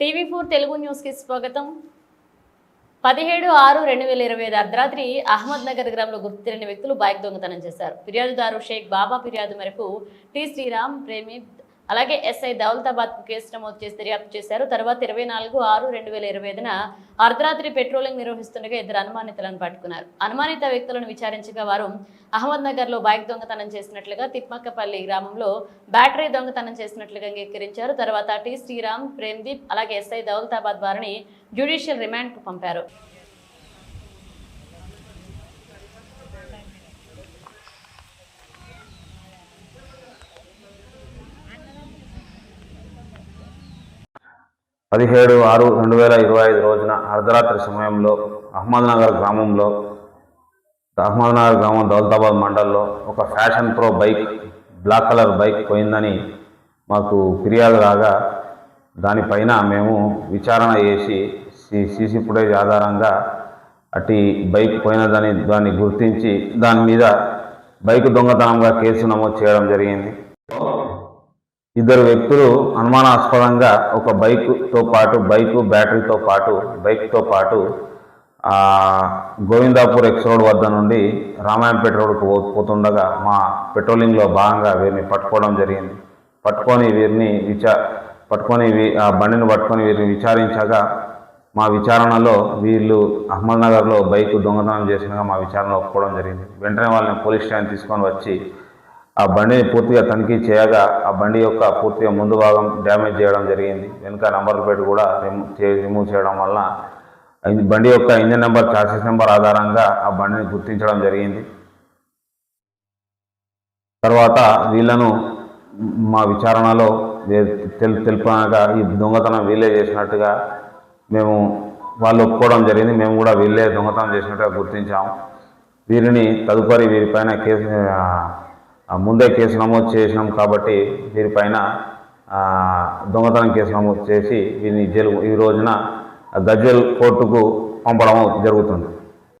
TV four Telugu న్యూస్కి స్వాగతం. పదిహేడు ఆరు రెండు వేల ఇరవై ఐదు అర్ధరాత్రి అహ్మద్ నగర్ గ్రామంలో గుర్తు తెలియని వ్యక్తులు బైక్ దొంగతనం చేశారు. ఫిర్యాదుదారు షేక్ బాబా ఫిర్యాదు మేరకు టి శ్రీరామ్ ప్రేమి అలాగే ఎస్ఐ దౌలతాబాద్ కేసు నమోదు చేసి దర్యాప్తు చేశారు. తర్వాత ఇరవై నాలుగు ఆరు రెండు వేల ఇరవై ఐదున అర్ధరాత్రి పెట్రోలింగ్ నిర్వహిస్తుండగా ఇద్దరు అనుమానితులను పట్టుకున్నారు. అనుమానిత వ్యక్తులను విచారించగా వారు అహ్మద్ నగర్లో బైక్ దొంగతనం చేసినట్లుగా తిప్మక్కపల్లి గ్రామంలో బ్యాటరీ దొంగతనం చేసినట్లుగా అంగీకరించారు. తర్వాత టి శ్రీరామ్ ప్రేమ్దీప్ అలాగే ఎస్ఐ దౌలతాబాద్ వారిని జ్యుడిషియల్ రిమాండ్కు పంపారు. పదిహేడు ఆరు రెండు వేల ఇరవై ఐదు రోజున అర్ధరాత్రి సమయంలో అహ్మద్నగర్ గ్రామంలో అహ్మద్నగర్ గ్రామం దౌలతాబాద్ మండల్లో ఒక fashion pro bike black colour bike పోయిందని మాకు ఫిర్యాదు రాగా దానిపైన మేము విచారణ చేసి సి- సీసీ ఫుటేజ్ ఆధారంగా అటు బైక్ పోయినదని దాన్ని గుర్తించి దాని మీద బైక్ దొంగతనంగా కేసు నమోదు చేయడం జరిగింది. ఇద్దరు వ్యక్తులు అనుమానాస్పదంగా ఒక బైక్తో పాటు బైకు బ్యాటరీతో పాటు బైక్తో పాటు గోవిందాపూర్ ఎక్స్ రోడ్ వద్ద నుండి రామాయంపేట రోడ్కు పో- పోతుండగా మా పెట్రోలింగ్లో భాగంగా వీరిని పట్టుకోవడం జరిగింది. పట్టుకొని వీరిని విచా పట్టుకొని ఆ బండిని పట్టుకొని వీరిని విచారించగా మా విచారణలో వీళ్ళు అహ్మద్నగర్లో బైక్ దొంగతనం చేసినగా మా విచారణలో ఒప్పుకోవడం జరిగింది. వెంటనే వాళ్ళని పోలీస్ స్టేషన్ తీసుకొని వచ్చి ఆ బండిని పూర్తిగా తనిఖీ చేయగా ఆ బండి యొక్క పూర్తిగా ముందు భాగం డ్యామేజ్ చేయడం జరిగింది. వెనుక నంబర్ ప్లేట్ కూడా రిమూవ్ రిమూవ్ చేయడం వలన బండి యొక్క ఇంజన్ నెంబర్ చార్సెస్ నెంబర్ ఆధారంగా ఆ బండిని గుర్తించడం జరిగింది. తర్వాత వీళ్ళను మా విచారణలో తెలు తెలుపగా ఈ దొంగతనం వీళ్ళే చేసినట్టుగా మేము వాళ్ళు ఒప్పుకోవడం జరిగింది. మేము కూడా వీళ్ళే దొంగతనం చేసినట్టుగా గుర్తించాము. వీరిని తదుపరి వీరిపైన కేసు ముందే కేసు నమోదు చేసినాం కాబట్టి వీరి పైన దొంగతనం కేసు నమోదు చేసి వీరిని జైలు ఈ రోజున గజ్వెల్ కోర్టుకు పంపడం జరుగుతుంది.